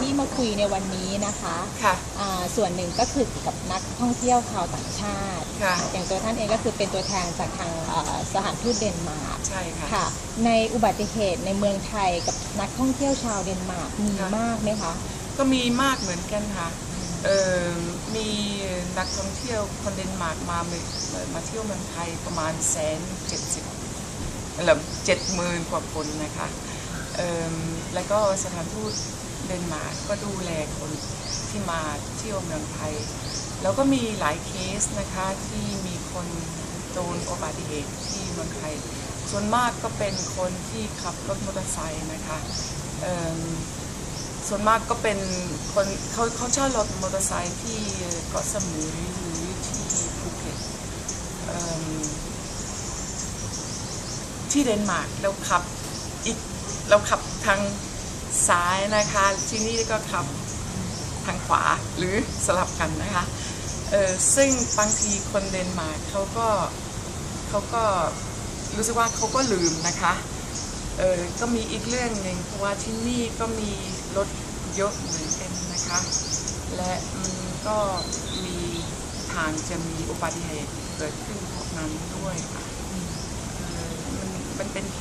ที่มาคุยในวันนี้นะคะค่ะ อ่าส่วนหนึ่งก็คือกับนักท่องเที่ยวชาวต่างชาติ ค่ะ อย่างตัวท่านเองก็คือเป็นตัวแทนจากทางเอ่อสถานทูตเดนมาร์กใช่ค่ะ ค่ะ ในอุบัติเหตุในเมืองไทยกับนักท่องเที่ยวชาวเดนมาร์กมีค่ะ มากไหมคะก็มีมากเหมือนกันค่ะ เออมีนักท่องเที่ยวคนเดนมาร์กมาเมืองมาเที่ยวเมืองไทยประมาณแสนเจ็ดสิบหรือเจ็ดหมื่นกว่าคนนะคะเออ แล้วก็สถานทูตเดนมาร์กก็ดูแลคนที่มาเที่ยวเมืองไทย แล้วก็มีหลายเคสนะคะที่มีคนโดนอุบัติเหตุที่เมืองไทย ส่วนมากก็เป็นคนที่ขับรถมอเตอร์ไซค์นะคะส่วนมากก็เป็นคนเขาเขาเช่ารถมอเตอร์ไซค์ที่เกาะสมุยหรือที่ภูเก็ตที่เดนมาร์กเราขับ อีกเราขับทางซ้ายนะคะ ที่นี่ก็ขับทางขวาหรือสลับกันนะคะเออซึ่งบางทีคนเดนมาร์กเขาก็เขาก็รู้สึกว่าเขาก็ลืมนะคะเออก็มีอีกเรื่องหนึ่งเพราะว่าที่นี่ก็มีรถเยอะเหมือนกันนะคะ และมันก็มีทางจะมีอุบัติเหตุเกิดขึ้นพวกนั้นด้วยค่ะมันมันเป็นเค